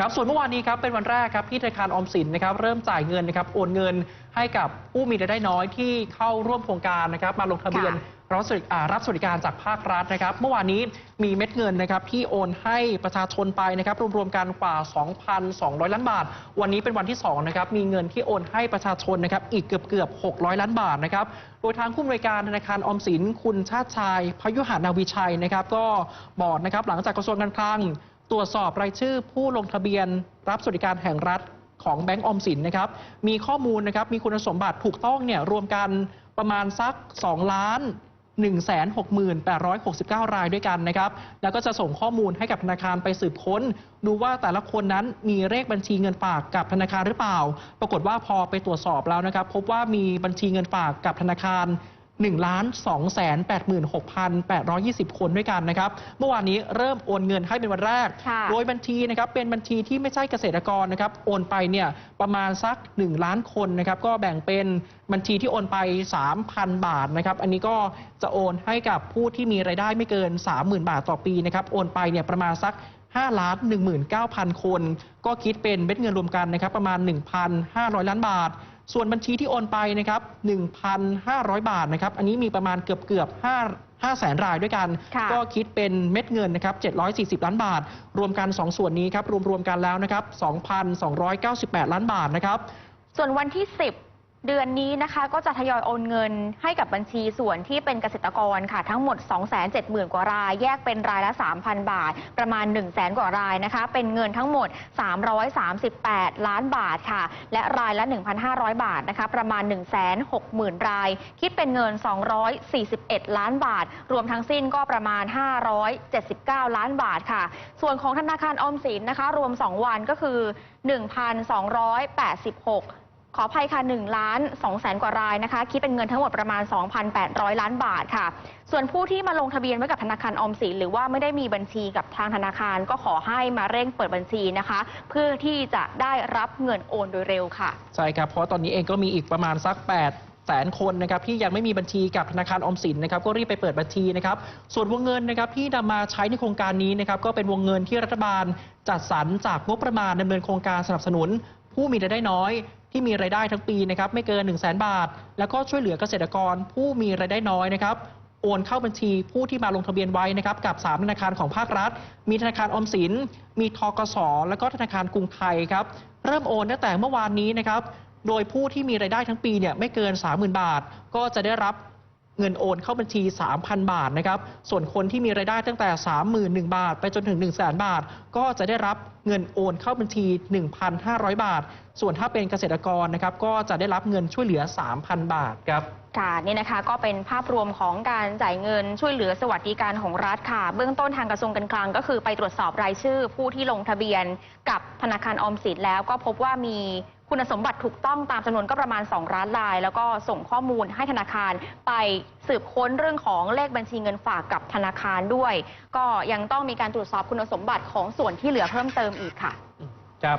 ครับส่วนเมื่อวานนี้ครับเป็นวันแรกครับที่ธนาคารออมสินนะครับเริ่มจ่ายเงินนะครับโอนเงินให้กับผู้มีรายได้น้อยที่เข้าร่วมโครงการนะครับมาลงทะเบียนค่ะรับสวัสดิอ่ารับสวัสดิการจากภาครัฐนะครับ เมื่อวานนี้มีเม็ดเงินนะครับที่โอนให้ประชาชนไปนะครับรวมๆกันกว่า 2,200 ล้านบาท วันนี้เป็นวันที่2นะครับมีเงินที่โอนให้ประชาชนนะครับอีกเกือบเกือบๆ600 ล้านบาทนะครับโดยทางผู้อำนวยการธนาคารออมสิน คุณชาติชายพยุหานาวิชัยนะครับ ก็บอกนะครับหลังจากกระทรวงการคลัง ตรวจสอบรายชื่อผู้ลงทะเบียนรับสวัสดิการแห่งรัฐของแบงก์ออมสินนะครับ มีข้อมูลนะครับ มีคุณสมบัติถูกต้องเนี่ยรวมกันประมาณสัก 2 ล้าน 168,69 รายด้วยกันนะครับ แล้วก็จะส่งข้อมูลให้กับธนาคารไปสืบค้น ดูว่าแต่ละคนนั้นมีเลขบัญชีเงินฝากกับธนาคารหรือเปล่า ปรากฏว่าพอไปตรวจสอบแล้วนะครับ พบว่ามีบัญชีเงินฝากกับธนาคาร 1ล้าน2แสน86,820 คนด้วยกันนะครับเมื่อวานนี้เริ่มโอนเงินให้เป็นวันแรกค่ะโดยบัญชีนะครับเป็นบัญชีที่ไม่ใช่เกษตรกรนะครับโอนไปเนี่ยประมาณสัก 1 ล้านคนนะครับก็แบ่งเป็นบัญชีที่โอนไป 3,000 บาทนะครับอันนี้ก็จะโอนให้กับผู้ที่มีรายได้ไม่เกิน 30,000 บาทต่อปีนะครับโอนไปเนี่ยประมาณสัก5ล้าน19,000 คน ก็คิดเป็นเม็ดเงินรวมกันนะครับประมาณ 1,500 ล้านบาท ส่วนบัญชีที่โอนไปนะครับ 1,500 บาทนะครับ อันนี้มีประมาณเกือบเกือบ5 5แสนรายด้วยกันค่ะก็คิดเป็นเม็ดเงินนะครับ 740 ล้านบาท รวมกัน 2 ส่วนนี้ครับ รวมๆกันแล้วนะครับ 2,298 ล้านบาทนะครับ ส่วนวันที่ 10 เดือนนี้นะคะก็จะทยอยโอนเงินให้กับบัญชีส่วนที่เป็นเกษตรกรค่ะ ทั้งหมด 270,000 กว่าราย แยกเป็นรายละ 3,000 บาท ประมาณ 1 0 0 0 0แกว่ารายนะคะ เป็นเงินทั้งหมด 338 ล้านบาทค่ะ และรายละ 1,500 บาทนะคะ ประมาณ 160,000 ราย คิดเป็นเงิน 241 ล้านบาท รวมทั้งสิ้นก็ประมาณ 579 ล้านบาทค่ะ ส่วนของธนาคารออมสินนะคะ รวม 2 วันก็คือ 1,286 ขออภัยค่ะ1ล้าน2แสนกว่ารายนะคะ คิดเป็นเงินทั้งหมดประมาณ 2,800 ล้านบาทค่ะ ส่วนผู้ที่มาลงทะเบียนไว้กับธนาคารออมสินหรือว่าไม่ได้มีบัญชีกับทางธนาคาร ก็ขอให้มาเร่งเปิดบัญชีนะคะ เพื่อที่จะได้รับเงินโอนโดยเร็วค่ะ ใช่ครับ เพราะตอนนี้เองก็มีอีกประมาณสัก 8แสนคนนะครับที่ยังไม่มีบัญชีกับธนาคารออมสินนะครับก็รีบไปเปิดบัญชีนะครับส่วนวงเงินนะครับที่นำมาใช้ในโครงการนี้นะครับก็เป็นวงเงินที่รัฐบาลจัดสรรจากงบประมาณดำเนินโครงการสนับสนุน ผู้มีรายได้น้อยที่มีรายได้ทั้งปีนะครับไม่เกิน 1 0 0 0 0แบาท แล้วก็ช่วยเหลือเกษตรกรผู้มีรายได้น้อยนะครับโอนเข้าบัญชีผู้ที่มาลงทะเบียนไว้นะครับกับ 3 ธนาคารของภาครัฐ มีธนาคารอมสิน มีทกสแล้วก็ธนาคารกรุงไทยครับเริ่มโอนตั้งแต่เมื่อวานนี้นะครับโดยผู้ที่มีรายได้ทั้งปีเนี่ยไม่เกิน 30,000 บาท ก็จะได้รับ เงินโอนเข้าบัญชี 3,000 บาทนะครับส่วนคนที่มีรายได้ตั้งแต่ 31,000 บาท ไปจนถึง 1 0 0 0 0 0 บาท ก็จะได้รับเงินโอนเข้าบัญชี 1,500 บาท ส่วนถ้าเป็นเกษตรกรนะครับก็จะได้รับเงินช่วยเหลือ 3,000 บาทครับค่ะนี่นะคะก็เป็นภาพรวมของการจ่ายเงินช่วยเหลือสวัสดิการของรัฐค่ะ เบื้องต้นทางกระทรวงการคลัง ก็คือไปตรวจสอบรายชื่อผู้ที่ลงทะเบียนกับธนาคารออมสินแล้วก็พบว่ามี คุณสมบัติถูกต้องตามจำนวนก็ประมาณ 2 ล้านราย แล้วก็ส่งข้อมูลให้ธนาคารไปสืบค้นเรื่องของเลขบัญชีเงินฝากกับธนาคารด้วย ก็ยังต้องมีการตรวจสอบคุณสมบัติของส่วนที่เหลือเพิ่มเติมอีกค่ะ